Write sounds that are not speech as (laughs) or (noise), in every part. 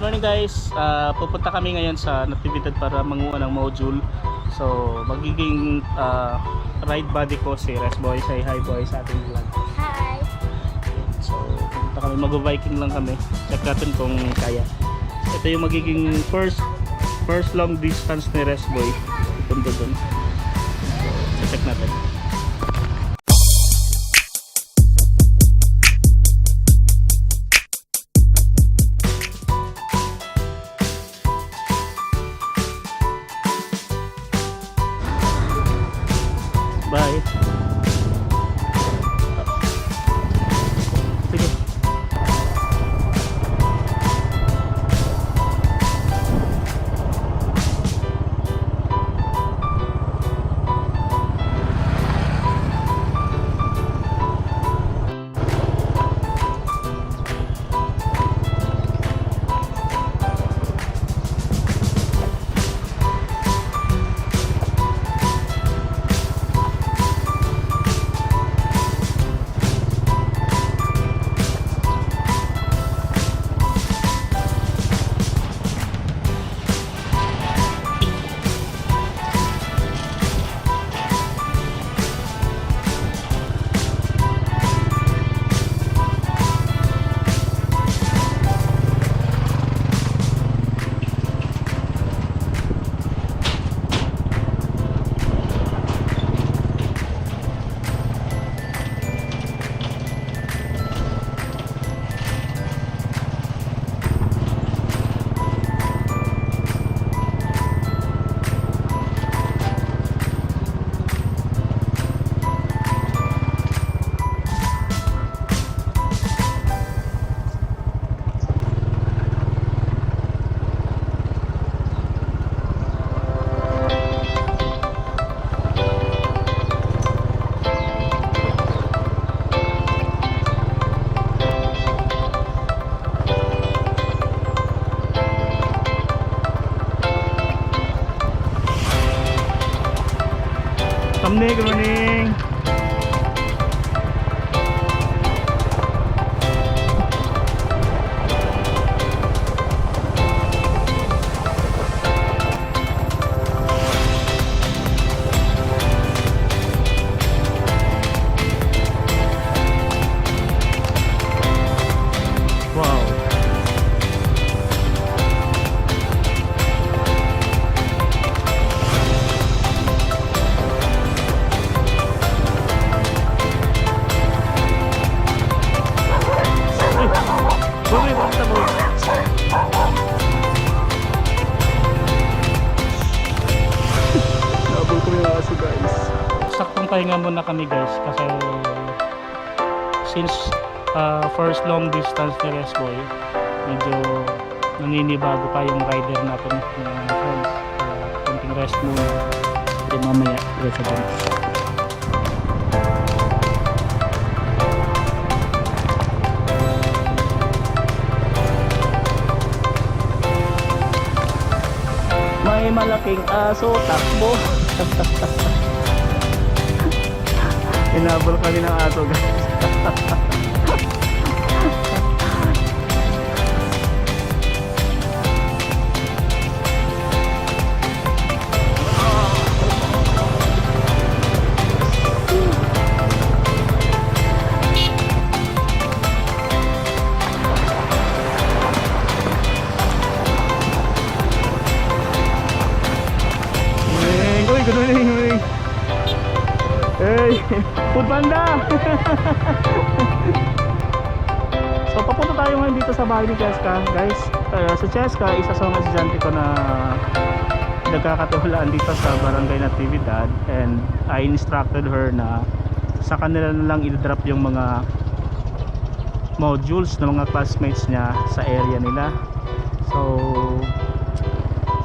good morning guys. Ah, pupunta kami ngayon sa Natividad para manguha ng module. So, magiging ah, ride buddy ko si Res Boy. Say hi boy sa ating vlog. Hi. So, pupunta kami. Mag-viking lang kami. Check natin kung kaya. Ito yung magiging first first long distance ni Res Boy. Punta dun. So, check natin. Pahinga muna kami guys kasi since uh, first long distance ni Res Boy, medyo naninibago pa yung rider natin na friends. Kaya konting rest muna. Then mamaya dance. May malaking aso, takbo. (laughs) Inabol kami ng aso guys. (laughs) (laughs) food panda. (laughs) so papunta tayo ngayon dito sa bahay ni Cheska, guys. Uh, si Cheska, isa sa mga estudyante ko na nagkakatiwalaan dito sa Barangay Natividad and I instructed her na sa kanila na lang i-drop yung mga modules ng mga classmates niya sa area nila. So,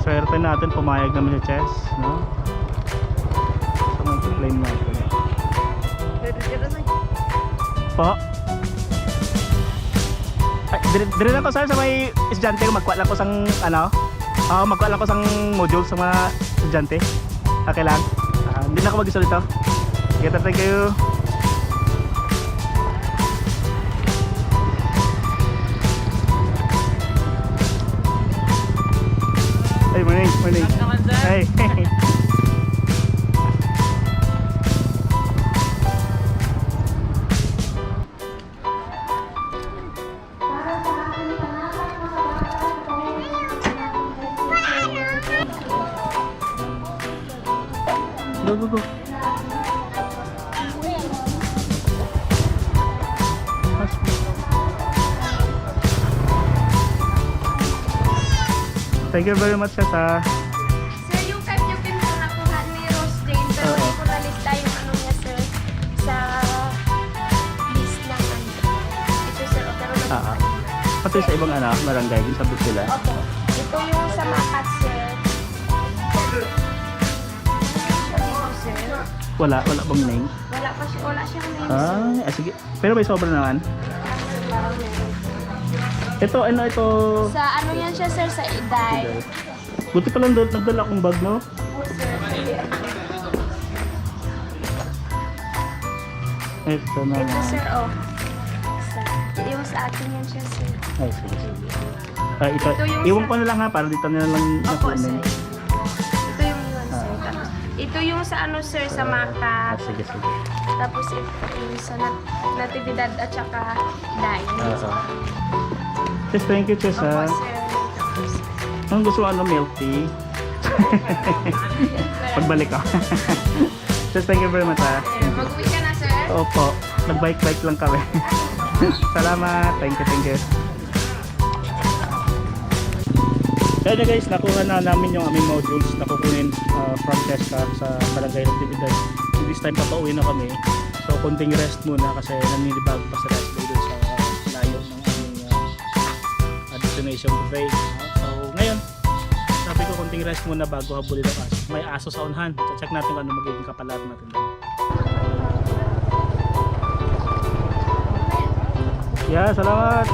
swerte natin pumayag naman si Chess, no? So, mag-claim natin. Po? Ay, dire, dire lang ko sir sa may estudyante magkuha lang ko sang ano? Oo, magkuha lang ko sang module sa mga estudyante. Okay lang. Ah, hindi na ako mag-isa dito. Okay, thank you. morning, morning. (laughs) Hey. Thank you very much, Tata. Sir, yung type niyo pinakuha ni Rose Jane, pero Oo. hindi ko na-lista yung ano niya, sir, sa list ng ano. Ito, sir, o, pero nag- Ah, ah. Pati sa ibang anak, barangay, din sabi sila. Opo. Ito yung sa Makat, sir. Wala, wala bang name? Wala pa siya, wala siyang name, sir. Ah, ah, sige. Pero may sobra naman. Ito, ano ito? Sa ano yan siya, sir, sa Iday. Buti pa lang nagdala akong bag, no? Opo, sir. Ito na Ito, lang. sir, oh. Yung sa atin yan siya, sir. Ay, sige, sige. Ah, ito, Ito yung iwan sa- ko na lang ha, para dito na lang Opo, nakunin. sir. Ito yung yun, sir. Tapos, ito yung sa ano, sir, sa Ah, sige, sige. Tapos ito yung sa nat natividad at saka Iday. Ah, ah. Sis, thank you, Sis, ha. Ang gusto ano, milk tea? (laughs) Pagbalik ko. (laughs) Sis, thank you very much, ha. Mag-uwi ka na, sir. Opo, nag-bike-bike lang kami. (laughs) Salamat, thank you, thank you. Kaya na guys, nakuha na namin yung aming modules na kukunin uh, from Tesca sa Barangay Actividad. This time papauwi na kami. So konting rest muna kasi naninibago pa sa rest day dun sa destination today. So ngayon, sabi ko konting rest muna bago habulin ang aso. May aso sa unhan. Check natin kung ano magiging kapalar natin doon. Yeah, salamat.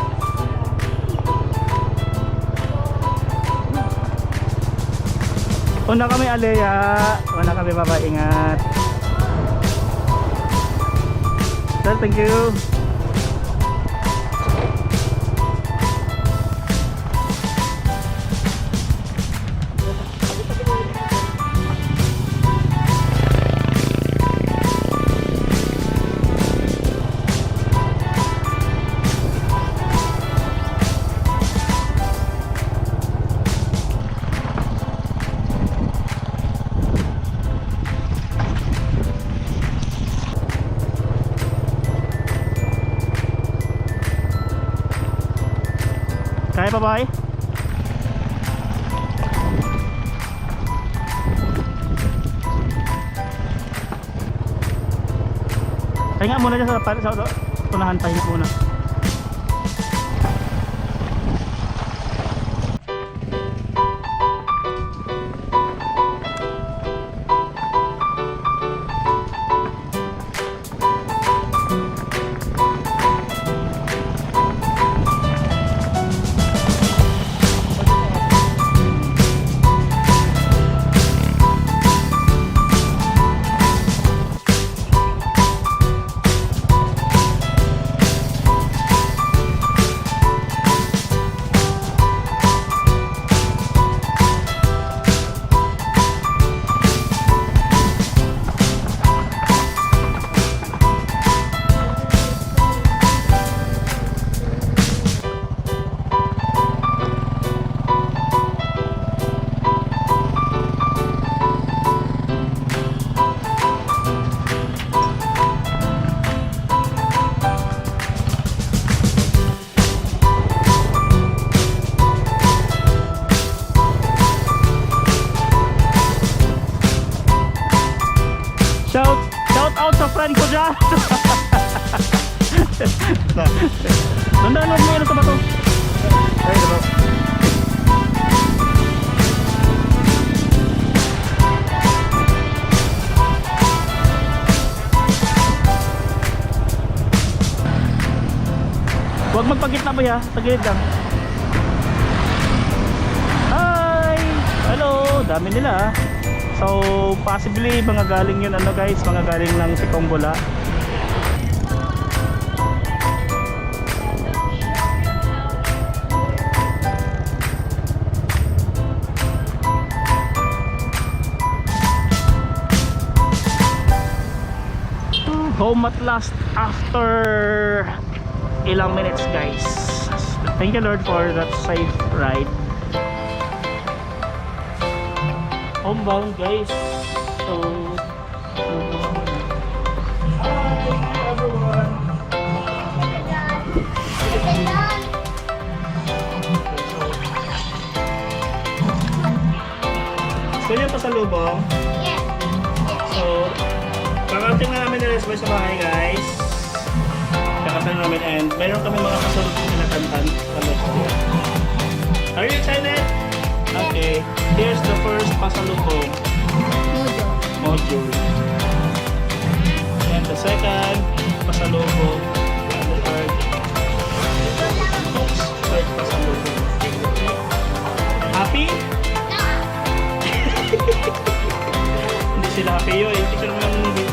Una kami Alea. Una kami baba ingat. Sir, thank you. Kaya pa ba eh? Pahinga muna dyan sa, sa, sa unahan, pahinga muna. Friend ko dyan. (laughs) Nandaan mo yun sa bato. Ay, diba? Huwag magpagitna ba ya? Tagilid lang. Hi! Hello! Dami nila ah. So possibly mga galing yun ano guys, mga galing lang si Kombola. home at last after ilang minutes guys thank you lord for that safe ride Homebound guys. So. So yun pasalubong. So, kakarating na namin ni Resboy sa bahay guys. Kakarating na namin and mayroon kami mga pasalubong na kantan. Are you excited? Okay. Here's the first pasalubong module. And the second pasalubong. And the third, third pasalubong. Happy? (laughs) Hindi sila happy yun. Picture mo